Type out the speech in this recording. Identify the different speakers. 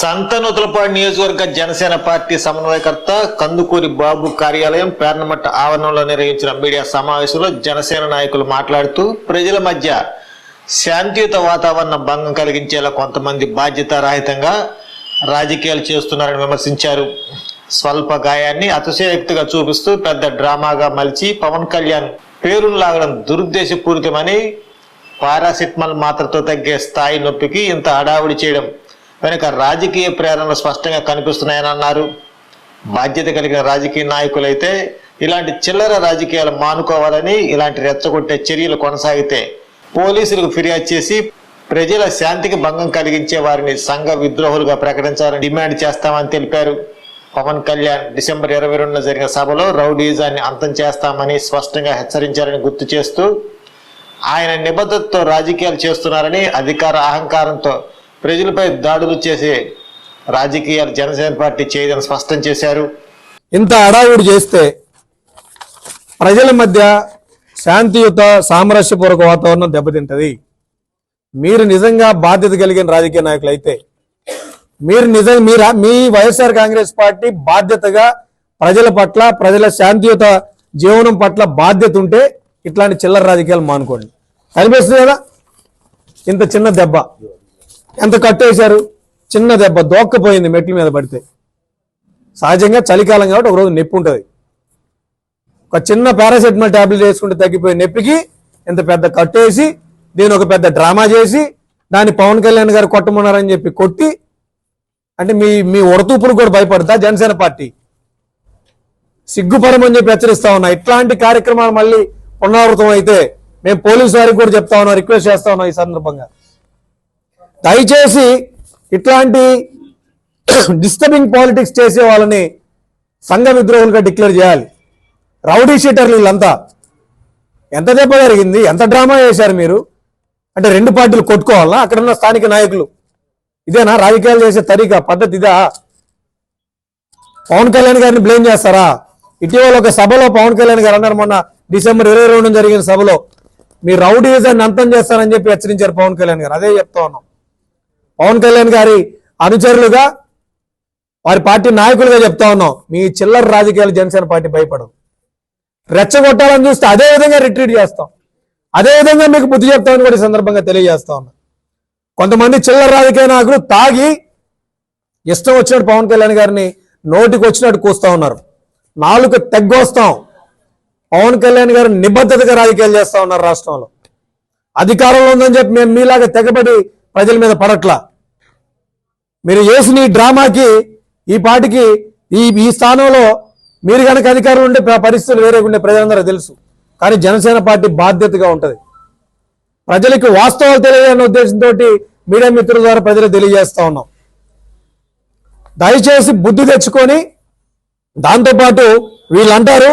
Speaker 1: సంతనూతలపాడు నియోజకవర్గ జనసేన పార్టీ సమన్వయకర్త కందుకూరి బాబు కార్యాలయం పేర్నమట్ట ఆవరణంలో నిర్వహించిన మీడియా సమావేశంలో జనసేన నాయకులు మాట్లాడుతూ ప్రజల మధ్య శాంతియుత వాతావరణ భంగం కలిగించేలా కొంతమంది బాధ్యతారాహితంగా రాజకీయాలు చేస్తున్నారని విమర్శించారు. స్వల్ప గాయాన్ని అతిశయోక్తిగా చూపిస్తూ పెద్ద డ్రామాగా మలిచి పవన్ కళ్యాణ్ పేరును లాగడం దురుద్దేశపూరితమని పారాసిటమాల్ మాత్రతో తగ్గే స్థాయి నొప్పికి ఇంత హడావుడి చేయడం వెనుక రాజకీయ ప్రేరణలు స్పష్టంగా కనిపిస్తున్నాయని అన్నారు బాధ్యత కలిగిన రాజకీయ నాయకులైతే ఇలాంటి చిల్లర రాజకీయాలు మానుకోవాలని ఇలాంటి రెచ్చగొట్టే చర్యలు కొనసాగితే పోలీసులకు ఫిర్యాదు చేసి ప్రజల శాంతికి భంగం కలిగించే వారిని సంఘ విద్రోహులుగా ప్రకటించాలని డిమాండ్ చేస్తామని తెలిపారు. పవన్ కళ్యాణ్ డిసెంబర్ ఇరవై రెండున జరిగిన సభలో రౌడీజాన్ని అంతం చేస్తామని స్పష్టంగా హెచ్చరించారని గుర్తు చేస్తూ ఆయన నిబద్ధతతో రాజకీయాలు చేస్తున్నారని అధికార అహంకారంతో ప్రజలపై దాడులు చేసే రాజకీయాలు జనసేన పార్టీ చేయదని స్పష్టం చేశారు.
Speaker 2: ఇంత అడావుడు చేస్తే ప్రజల మధ్య శాంతియుత సామరస్యపూర్వక వాతావరణం దెబ్బతింటది. మీరు నిజంగా బాధ్యత కలిగిన రాజకీయ నాయకులు అయితే మీరు నిజంగా మీరు మీ వైఎస్ఆర్ కాంగ్రెస్ పార్టీ బాధ్యతగా ప్రజల పట్ల ప్రజల శాంతియుత జీవనం పట్ల బాధ్యత ఉంటే ఇట్లాంటి చిల్లర రాజకీయాలు మానుకోండి. కనిపిస్తుంది కదా? ఇంత చిన్న దెబ్బ. ఎంత కట్టేశారు? చిన్న దెబ్బ దోక్కపోయింది మెట్ల మీద పడితే. సహజంగా చలికాలం కాబట్టి ఒక రోజు నొప్పి ఉంటుంది. ఒక చిన్న పారాసెటమాల్ టాబ్లెట్ వేసుకుంటే తగ్గిపోయే నొప్పికి ఇంత పెద్ద కట్టేసి దీని ఒక పెద్ద డ్రామా చేసి దాన్ని పవన్ కళ్యాణ్ గారు కొట్టమన్నారని చెప్పి కొట్టి అంటే మీ మీ ఉడతూపులు కూడా భయపడతా జనసేన పార్టీ. సిగ్గుపరమని చెప్పి హెచ్చరిస్తా ఉన్నా. ఇట్లాంటి కార్యక్రమాలు మళ్ళీ పునరావృతం అయితే మేము పోలీసు వారికి కూడా చెప్తా ఉన్నాం రిక్వెస్ట్ చేస్తా ఉన్నాం ఈ సందర్భంగా. దయచేసి ఇట్లాంటి డిస్టర్బింగ్ పాలిటిక్స్ చేసే వాళ్ళని సంఘ విద్రోహులుగా డిక్లేర్ చేయాలి. రౌడీ షీటర్లు వీళ్ళంతా. ఎంత దెబ్బ జరిగింది? ఎంత డ్రామా చేశారు మీరు? అంటే రెండు పార్టీలు కొట్టుకోవాలా అక్కడ ఉన్న స్థానిక నాయకులు. ఇదేనా? రాజకీయాలు చేసే తరీకా పద్ధతి ఇదా? పవన్ కళ్యాణ్ గారిని బ్లేమ్ చేస్తారా? ఇటీవల ఒక సభలో పవన్ కళ్యాణ్ గారు అన్నారు మొన్న డిసెంబర్ ఇరవై రెండు జరిగిన సభలో మీ రౌడీజాన్ని అంతం చేస్తారని చెప్పి హెచ్చరించారు పవన్ కళ్యాణ్ గారు. అదే చెప్తా ఉన్నాం. పవన్ కళ్యాణ్ గారి అనుచరులుగా వారి పార్టీ నాయకులుగా చెప్తా ఉన్నాం. మీ చిల్లర రాజకీయాలు జనసేన పార్టీ భయపడదు రెచ్చగొట్టాలని చూస్తే అదే విధంగా రిట్రీట్ చేస్తాం. అదే విధంగా మీకు బుద్ధి చెప్తామని కూడా ఈ సందర్భంగా తెలియజేస్తా ఉన్నా. కొంతమంది చిల్లర రాజకీయ నాయకులు తాగి ఇష్టం వచ్చినట్టు పవన్ కళ్యాణ్ గారిని నోటికి వచ్చినట్టు కూస్తా ఉన్నారు. నాలుగు తెగ్గొస్తాం. పవన్ కళ్యాణ్ గారు నిబద్ధతగా రాజకీయాలు చేస్తా ఉన్నారు రాష్ట్రంలో. అధికారంలో ఉందని చెప్పి మేము మీలాగా తెగబడి ప్రజల మీద పడట్లా. మీరు చేసిన ఈ డ్రామాకి ఈ పాటికి ఈ ఈ స్థానంలో మీరు కనుక అధికారం ఉండే ప- పరిస్థితులు వేరే ఉండే ప్రజలందరూ తెలుసు. కానీ జనసేన పార్టీ బాధ్యతగా ఉంటుంది. ప్రజలకు వాస్తవాలు తెలియాలనే ఉద్దేశంతో మీడియా మిత్రుల ద్వారా ప్రజలకు తెలియజేస్తా ఉన్నాం. దయచేసి బుద్ధి తెచ్చుకొని దాంతోపాటు వీళ్ళంటారు.